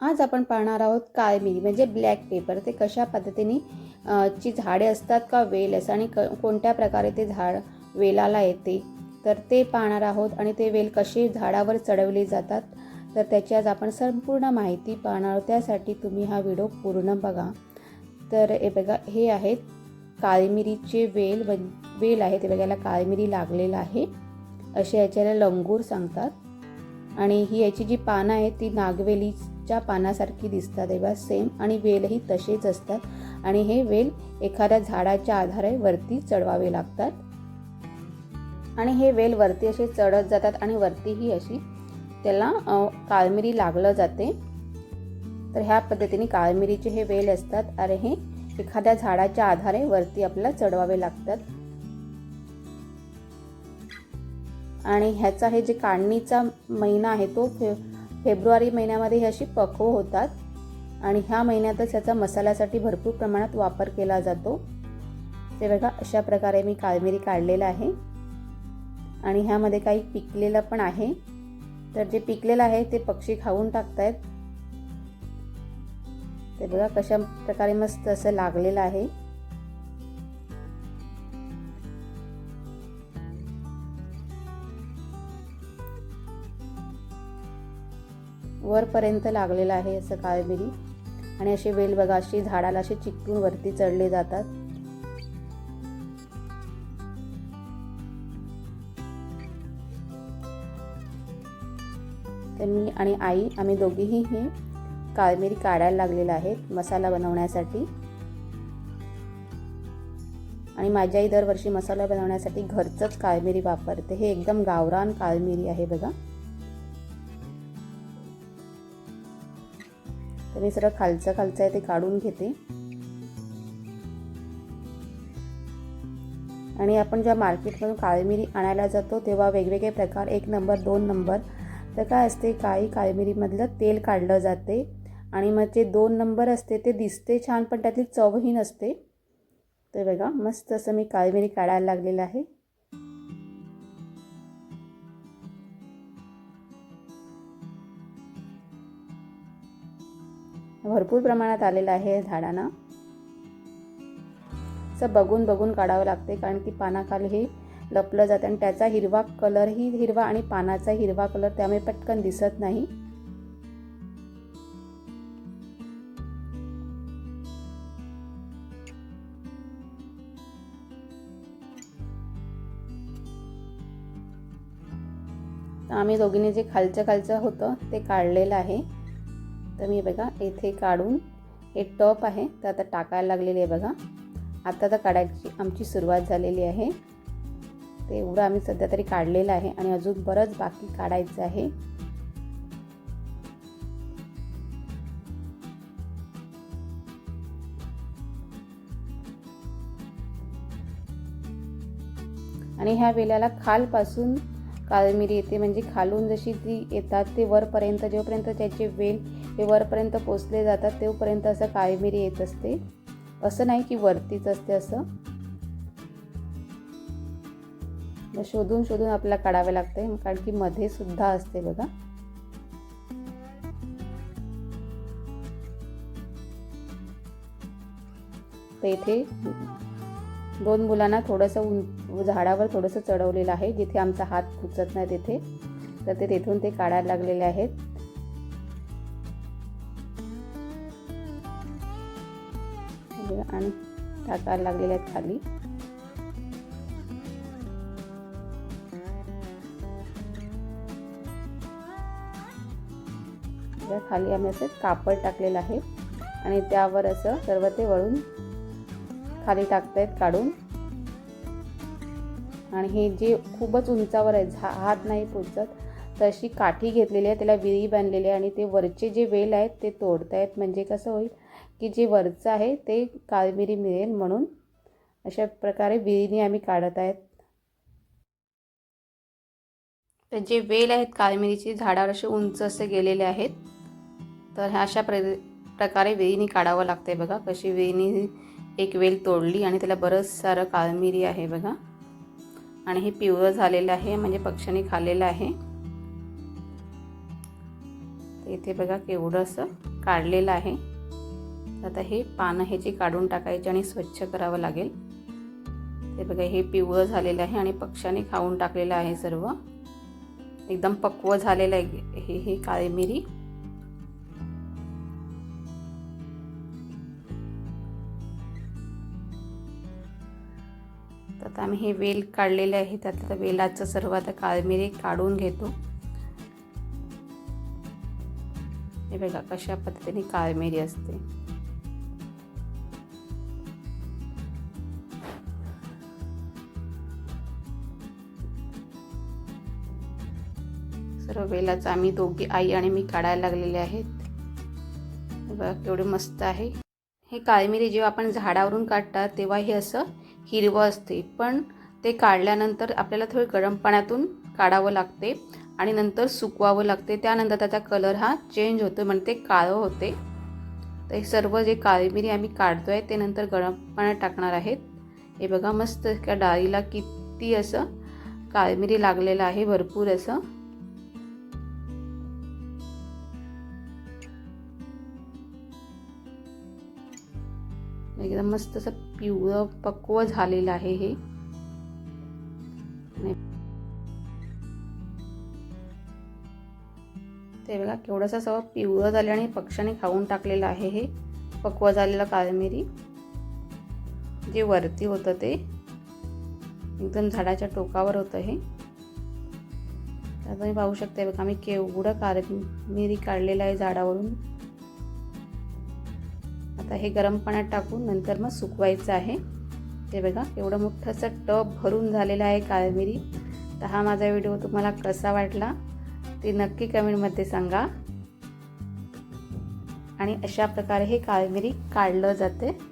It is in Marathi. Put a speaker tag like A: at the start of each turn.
A: आज आपण पाहणार आहोत काळमिरी म्हणजे ब्लॅक पेपर ते कशा पद्धतीने ची झाडे असतात का वेल असं आणि क कोणत्या प्रकारे ते झाड वेलाला येते? तर ते पाहणार आहोत आणि ते वेल कसे झाडावर चढवले जातात? तर त्याची आज आपण संपूर्ण माहिती पाहणार आहोत. त्यासाठी तुम्ही हा व्हिडिओ पूर्ण बघा. तर हे बघा हे आहेत काळमिरीचे वेल वन वेल आहे ते बघायला काळमिरी लागलेलं आहे. असे याच्याला लंगूर सांगतात. आणि ही याची जी पानं आहेत ती नागवेलीच्या पानासारखी दिसतात तेव्हा सेम आणि वेलही तसेच असतात. आणि हे वेल एखाद्या झाडाच्या आधारे वरती चढवावे लागतात. आणि हे वेल वरती असे चढत जातात आणि वरतीही अशी त्याला काळमिरी लागलं जाते. तर ह्या पद्धतीने काळमिरीचे हे वेल असतात. आणि हे एखाद्या झाडाच्या आधारे वरती आपल्याला चढवावे लागतात. आणि ह्याचा हे जे काढणीचा महिना आहे तो फे फेब्रुवारी महिन्यामध्ये हे अशी पक्व होतात आणि ह्या महिन्यातच याचा मसाल्यासाठी भरपूर प्रमाणात वापर केला जातो. ते बघा अशा प्रकारे मी काळमिरी काढलेलं आहे. आणि ह्यामध्ये काही पिकलेलं पण आहे. तर जे पिकलेलं आहे ते पक्षी खाऊन टाकतायत. ते बघा कशा प्रकारे मस्त असं लागलेलं आहे. वरपर्यंत लागलेलं आहे असं काळमिरी आणि असे वेल बघा अशी झाडाला असे चिकटून वरती चढले जातात. तर मी आणि आई आम्ही दोघीही हे काळमिरी काढायला लागलेलं आहेत मसाला बनवण्यासाठी. आणि माझी आई दरवर्षी मसाला बनवण्यासाठी घरचंच काळमिरी वापरते. हे एकदम गावरान काळमिरी आहे बघा. तर मी सगळं खालचं खालचं आहे ते काढून घेते. आणि आपण जेव्हा मार्केटमधून काळी मिरी आणायला जातो तेव्हा वेगवेगळे प्रकार एक नंबर दोन नंबर. तर काय असते काही काळी मिरीमधलं तेल काढलं जाते आणि मग जे दोन नंबर असते ते दिसते छान पण त्यातली चवही नसते. तर बघा मस्त असं मी काळी मिरी काढायला लागलेलं आहे. भरपूर प्रमाणात आलेलं आहे झाडांना. असं बघून बघून काढावं लागते कारण की पानाखाली हे लपलं जातं आणि त्याचा हिरवा कलरही हिरवा आणि पानाचा हिरवा कलर त्यामुळे पटकन दिसत नाही. आम्ही दोघींनी जे खालचं खालचं होतं ते काढलेलं आहे. तर मी बघा येथे काढून हे टप आहे तर आता टाकायला लागलेली आहे बघा. आता तर काढायची आमची सुरुवात झालेली आहे. ते एवढं आम्ही सध्या तरी काढलेलं आहे आणि अजून बरंच बाकी काढायचं आहे. आणि ह्या वेल्याला खालपासून काळमिरी येते म्हणजे खालून जशी ती येतात ते वरपर्यंत जोपर्यंत त्याचे वेल हे वरपर्यंत पोचले जातात तेवपर्यंत असं काळीमिरी येत असते. असं नाही की वरतीच असते असं. शोधून शोधून आपल्याला काढावे लागते कारण की मध्ये सुद्धा असते बघा. तर इथे दोन मुलांना थोडंसं उं झाडावर थोडंसं चढवलेलं आहे जिथे आमचा हात पुचत नाही तिथे. तर ते तिथून ते काढायला लागलेले आहेत. आणि टाकायला लागलेले आहेत खाली. खाली आम्ही असं कापड टाकलेलं आहे आणि त्यावर असं सर्व ते वळून खाली टाकतायत काढून. आणि हे जे खूपच उंचावर आहे झा हात नाही पोचत. तशी काठी घेतलेली आहे त्याला विळी बांधलेली आहे आणि ते वरचे जे वेल आहेत ते तोडतायत म्हणजे कसं होईल की जे वरचं आहे ते काळमिरी मिळेल म्हणून अशा प्रकारे विळीने आम्ही काढत आहेत. तर जे वेल आहेत काळमिरीचे झाडावर असे उंच असे गेलेले आहेत तर ह्या अशा प्र प्रकारे वेळीने काढावं लागते बघा. कशी वेळीने एक वेल तोडली आणि त्याला बरंच सारं काळमिरी आहे बघा. आणि हे पिवळं झालेलं आहे म्हणजे पक्ष्याने खाल्लेलं आहे. इथे बघा केवढं असं काढलेलं आहे. आता हे पानं ह्याची काढून टाकायची आणि स्वच्छ करावं लागेल. ते बघा हे पिवळं झालेलं आहे आणि पक्ष्याने खाऊन टाकलेलं आहे सर्व. एकदम पक्व झालेलं आहे हे हे काळी मिरी तर आता आम्ही हे वेल काढलेले आहे. त्यातलं वेलाचं सर्व आता काळमिरी काढून घेतो. हे बघा कशा पद्धतीने काळी मिरी असते. सर्व वेलाच आम्ही दोघी आई आणि मी काढायला लागलेले आहेत. बघा केवढे मस्त आहे. हे काळी मिरी जेव्हा आपण झाडावरून काढतात तेव्हा हे असं हिरवं असते. पण ते काढल्यानंतर आपल्याला थोडं गरम पाण्यातून काढावं लागते. आणि नंतर सुकवावं लागते. त्यानंतर त्याचा कलर हा चेंज होतो म्हणजे ते काळं होते. तर हे सर्व जे काळी मिरी आम्ही काढतो आहे ते नंतर गरम पाण्यात टाकणार आहेत. हे बघा मस्त त्या डाळीला किती असं काळी मिरी लागलेलं आहे भरपूर असं. एकदम मस्त असं पिवळं पक्व झालेलं आहे हे. ते बघा केवढंसं सगळं पिवळं झालं आणि पक्ष्याने खाऊन टाकलेलं आहे हे. पक्व झालेलं काळमिरी. जे वरती होतं ते. एकदम झाडाच्या टोकावर होतं हे. तर तुम्ही पाहू शकता बघा आम्ही केवढं काळमिरी काढलेलं आहे झाडावरून. आता हे गरम पाण्यात टाकून नंतर मग सुकवायचं आहे. ते बघा एवढं मोठंसं टप टब भरून झालेलं आहे काळमिरी. तर हा माझा व्हिडिओ तुम्हाला कसा वाटला? ते नक्की कमेंटमध्ये सांगा. आणि अशा प्रकारे हे काळमिरी काढलं जाते.